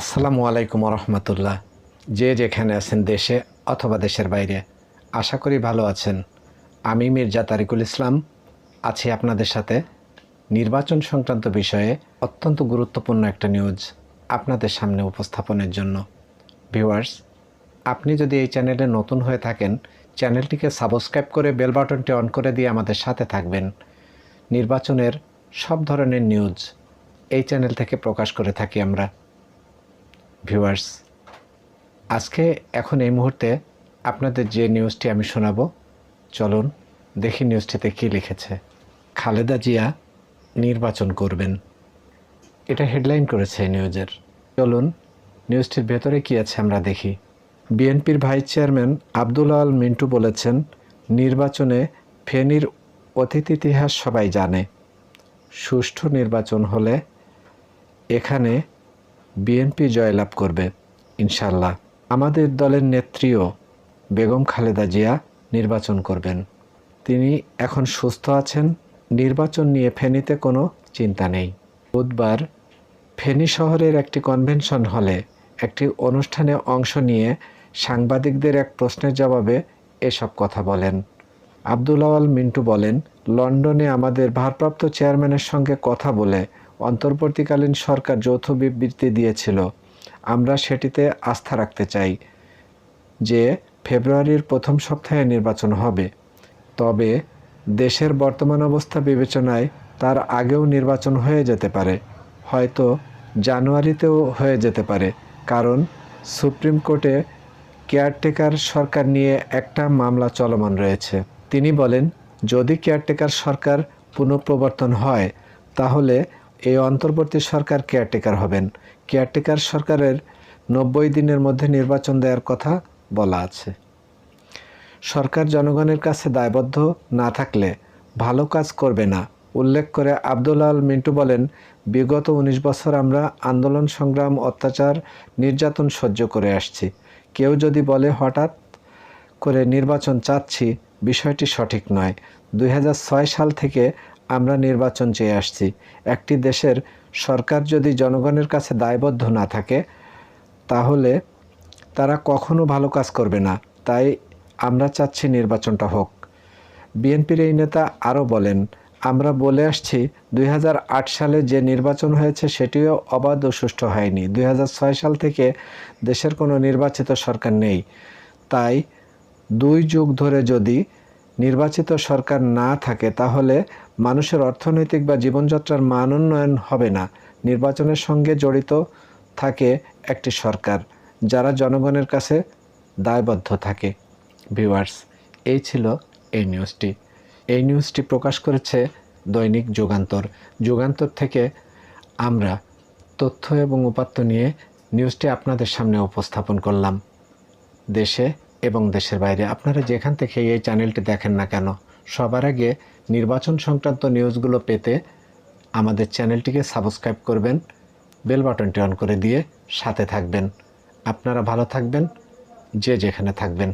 আসসালামু আলাইকুম রহমতুল্লাহ যে যেখানে আছেন দেশে অথবা দেশের বাইরে, আশা করি ভালো আছেন। আমি মির্জা তারিকুল ইসলাম, আছি আপনাদের সাথে। নির্বাচন সংক্রান্ত বিষয়ে অত্যন্ত গুরুত্বপূর্ণ একটা নিউজ আপনাদের সামনে উপস্থাপনের জন্য। ভিউয়ার্স, আপনি যদি এই চ্যানেলে নতুন হয়ে থাকেন, চ্যানেলটিকে সাবস্ক্রাইব করে বেল বাটনটি অন করে দিয়ে আমাদের সাথে থাকবেন। নির্বাচনের সব ধরনের নিউজ এই চ্যানেল থেকে প্রকাশ করে থাকি আমরা। ভিউয়ার্স, আজকে এখন এই মুহূর্তে আপনাদের যে নিউজটি আমি শোনাবো, চলুন দেখি নিউজটিতে কী লিখেছে। খালেদা জিয়া নির্বাচন করবেন। এটা হেডলাইন করেছে নিউজের। চলুন, নিউজটির ভেতরে কী আছে আমরা দেখি। বিএনপির ভাইস চেয়ারম্যান আব্দুল আল মিন্টু বলেছেন, নির্বাচনে ফেনীর অতীত ইতিহাস সবাই জানে। সুষ্ঠু নির্বাচন হলে এখানে বিএনপি জয়লাভ করবে, ইনশাল্লাহ। আমাদের দলের নেত্রীও বেগম খালেদা জিয়া নির্বাচন করবেন। তিনি এখন সুস্থ আছেন, নির্বাচন নিয়ে ফেনীতে কোনো চিন্তা নেই। বুধবার ফেনী শহরের একটি কনভেনশন হলে একটি অনুষ্ঠানে অংশ নিয়ে সাংবাদিকদের এক প্রশ্নের জবাবে এসব কথা বলেন। আব্দুল আওয়াল মিন্টু বলেন, লন্ডনে আমাদের ভারপ্রাপ্ত চেয়ারম্যানের সঙ্গে কথা বলে অন্তর্বর্তীকালীন সরকার যৌথ বিবৃতি দিয়েছিল, আমরা সেটিতে আস্থা রাখতে চাই যে ফেব্রুয়ারির প্রথম সপ্তাহে নির্বাচন হবে। তবে দেশের বর্তমান অবস্থা বিবেচনায় তার আগেও নির্বাচন হয়ে যেতে পারে, হয়তো জানুয়ারিতেও হয়ে যেতে পারে। কারণ সুপ্রিম কোর্টে কেয়ারটেকার সরকার নিয়ে একটা মামলা চলমান রয়েছে। তিনি বলেন, যদি কেয়ারটেকার সরকার পুনঃপ্রবর্তন হয়, তাহলে এই অন্তর্বর্তী সরকার কেয়ারটেকার হবেন। কেয়ারটেকার সরকারের নব্বই দিনের মধ্যে নির্বাচন দেওয়ার কথা বলা আছে। সরকার জনগণের কাছে দায়বদ্ধ না থাকলে ভালো কাজ করবে না, উল্লেখ করে আব্দুল আল মিন্টু বলেন, বিগত ১৯ বছর আমরা আন্দোলন সংগ্রাম, অত্যাচার, নির্যাতন সহ্য করে আসছি। কেউ যদি বলে হঠাৎ করে নির্বাচন চাচ্ছি, বিষয়টি সঠিক নয়। দুই সাল থেকে আমরা নির্বাচন চেয়ে আসছি। একটি দেশের সরকার যদি জনগণের কাছে দায়বদ্ধ না থাকে, তাহলে তারা কখনো ভালো কাজ করবে না। তাই আমরা চাচ্ছি নির্বাচনটা হোক। বিএনপির এই নেতা আরও বলেন, আমরা বলে আসছি, দুই হাজার আট সালে যে নির্বাচন হয়েছে সেটিও অবাধ ও সুষ্ঠু হয়নি। দু হাজার ছয় সাল থেকে দেশের কোনো নির্বাচিত সরকার নেই। তাই দুই যুগ ধরে যদি নির্বাচিত সরকার না থাকে, তাহলে মানুষের অর্থনৈতিক বা জীবনযাত্রার মান উন্নয়ন হবে না। নির্বাচনের সঙ্গে জড়িত থাকে একটি সরকার, যারা জনগণের কাছে দায়বদ্ধ থাকে। ভিউয়ার্স, এই ছিল এই নিউজটি। এই নিউজটি প্রকাশ করেছে দৈনিক যুগান্তর। যুগান্তর থেকে আমরা তথ্য এবং উপাত্ত নিয়ে নিউজটি আপনাদের সামনে উপস্থাপন করলাম। দেশে এবং দেশের বাইরে আপনারা যেখান থেকে এই চ্যানেলটি দেখেন না কেন, সবার আগে নির্বাচন সংক্রান্ত নিউজগুলো পেতে আমাদের চ্যানেলটিকে সাবস্ক্রাইব করবেন, বেল বাটনটি অন করে দিয়ে সাথে থাকবেন আপনারা ভালো থাকবেন, যে যেখানে থাকবেন.